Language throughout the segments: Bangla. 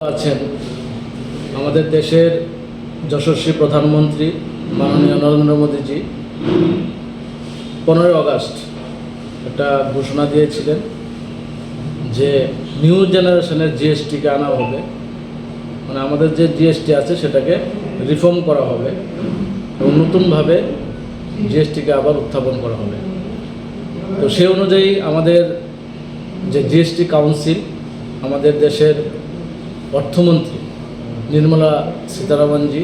আছেন আমাদের দেশের যশস্বী প্রধানমন্ত্রী মাননীয় নরেন্দ্র মোদীজি। পনেরোই আগস্ট একটা ঘোষণা দিয়েছিলেন যে নিউ জেনারেশনের জিএসটিকে আনা হবে। মানে আমাদের যে জিএসটি আছে সেটাকে রিফর্ম করা হবে এবং নতুনভাবে জিএসটিকে আবার উত্থাপন করা হবে। তো সে অনুযায়ী আমাদের যে জিএসটি কাউন্সিল আমাদের দেশের অর্থমন্ত্রী নির্মলা সীতারামনজি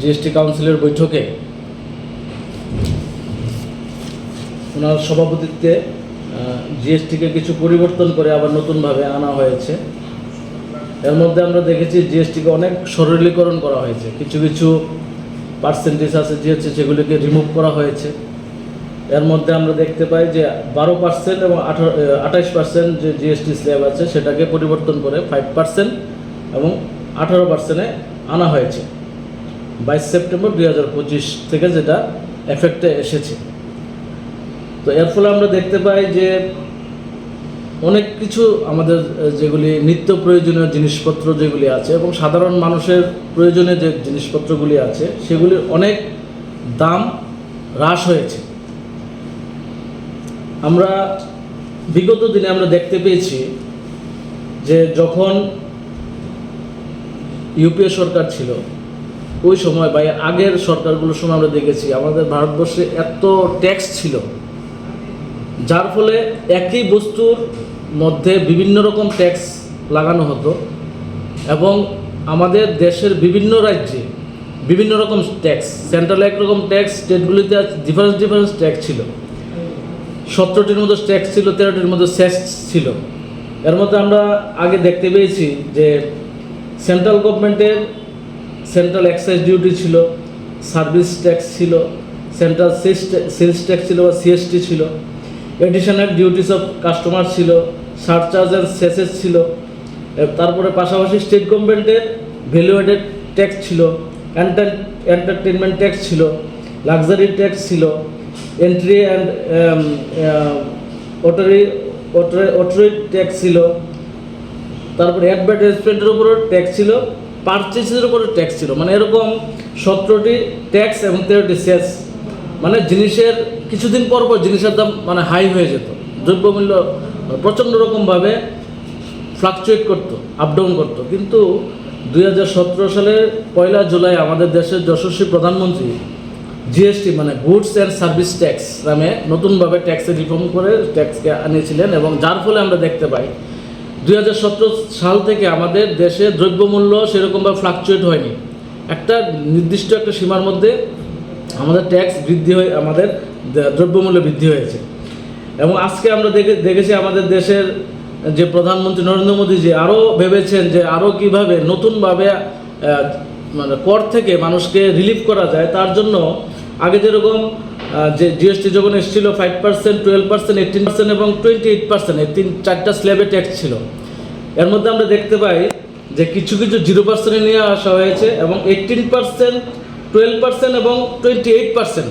জিএসটি কাউন্সিলের বৈঠকে ওনার সভাপতিত্বে জিএসটিকে কিছু পরিবর্তন করে আবার নতুনভাবে আনা হয়েছে। এর মধ্যে আমরা দেখেছি জিএসটিকে অনেক সরলীকরণ করা হয়েছে। কিছু কিছু পার্সেন্টেজ আছে জিএসটি সেগুলিকে রিমুভ করা হয়েছে। এর মধ্যে আমরা দেখতে পাই যে বারো পার্সেন্ট এবং আঠারো পার্সেন্ট যে জিএসটি স্ল্যাব আছে, সেটাকে পরিবর্তন করে ফাইভ পার্সেন্ট এবং আঠারো পার্সেন্টে আনা হয়েছে। বাইশ সেপ্টেম্বর দুই হাজার পঁচিশ থেকে যেটা এফেক্টে এসেছে। তো এর ফলে আমরা দেখতে পাই যে অনেক কিছু আমাদের যেগুলি নিত্য প্রয়োজনীয় জিনিসপত্র যেগুলি আছে এবং সাধারণ মানুষের প্রয়োজনে যে জিনিসপত্রগুলি আছে, সেগুলির অনেক দাম হ্রাস হয়েছে। আমরা বিগত দিনে আমরা দেখতে পেয়েছি যে যখন ইউপিএ সরকার ছিল, ওই সময় বা আগের সরকারগুলোর সময় আমরা দেখেছি, আমাদের ভারতবর্ষে এত ট্যাক্স ছিল, যার ফলে একই বস্তুর মধ্যে বিভিন্ন রকম ট্যাক্স লাগানো হতো এবং আমাদের দেশের বিভিন্ন রাজ্যে বিভিন্ন রকম ট্যাক্স সেন্ট্রাল একরকম ট্যাক্স স্টেটগুলিতে ডিফারেন্স ডিফারেন্স ট্যাক্স ছিল। সতেরোটির মতো ট্যাক্স ছিল, তেরোটির মতো সেস ছিল। এর মধ্যে আমরা আগে দেখতে পেয়েছি যে সেন্ট্রাল গভর্নমেন্টের সেন্ট্রাল এক্সাইজ ডিউটি ছিল সার্ভিস ট্যাক্স ছিল সেন্ট্রাল সেলস ট্যাক্স ছিল বা সিএসটি ছিল। এডিশনাল ডিউটিস অফ কাস্টমার ছিল সারচার্জ অ্যান্ড সেসেস ছিল। তারপরে পাশাপাশি স্টেট গভর্নমেন্টের ভ্যালুয়েটেড ট্যাক্স ছিল এন্টারটেনমেন্ট ট্যাক্স ছিল লাক্সারি ট্যাক্স ছিল। Entry and octroi octroi tax ছিল। তারপরে অ্যাডভার্টাইজমেন্টের উপরও ট্যাক্স ছিল পারচেসের উপরে ট্যাক্স ছিল। মানে এরকম সতেরোটি ট্যাক্স এবং তেরোটি সেস মানে জিনিসের, কিছুদিন পর পর জিনিসের দাম মানে হাই হয়ে যেত। দ্রব্যমূল্য প্রচণ্ড রকমভাবে ফ্লাকচুয়েট করতো আপ ডাউন করতো। কিন্তু দুই হাজার সতেরো সালের পয়লা জুলাই আমাদের দেশের যশস্বী প্রধানমন্ত্রী জিএসটি মানে গুডস অ্যান্ড সার্ভিস ট্যাক্স নামে নতুনভাবে ট্যাক্সে রিফর্ম করে ট্যাক্সকে আনিয়েছিলেন এবং যার ফলে আমরা দেখতে পাই দু হাজার সতেরো সাল থেকে আমাদের দেশে দ্রব্যমূল্য সেরকমভাবে ফ্লাকচুয়েট হয়নি। একটা নির্দিষ্ট একটা সীমার মধ্যে আমাদের ট্যাক্স বৃদ্ধি হয়ে, আমাদের দ্রব্যমূল্য বৃদ্ধি হয়েছে। এবং আজকে আমরা দেখে, দেখেছি আমাদের দেশের যে প্রধানমন্ত্রী নরেন্দ্র মোদী যে আরও ভেবেছেন যে আরও কীভাবে নতুনভাবে মানে কর থেকে মানুষকে রিলিফ করা যায়, তার জন্য আগে যেরকম যে জিএসটি যখন এসেছিল five percent twelve percent eighteen percent এবং টোয়েন্টি এইট পার্সেন্ট এই তিন, চারটা স্ল্যাবে ট্যাক্স ছিল। এর মধ্যে আমরা দেখতে পাই যে কিছু কিছু জিরো পার্সেন্টে নিয়ে আসা হয়েছে এবং এইটিন পার্সেন্ট টুয়েলভ পার্সেন্ট এবং twenty eight percent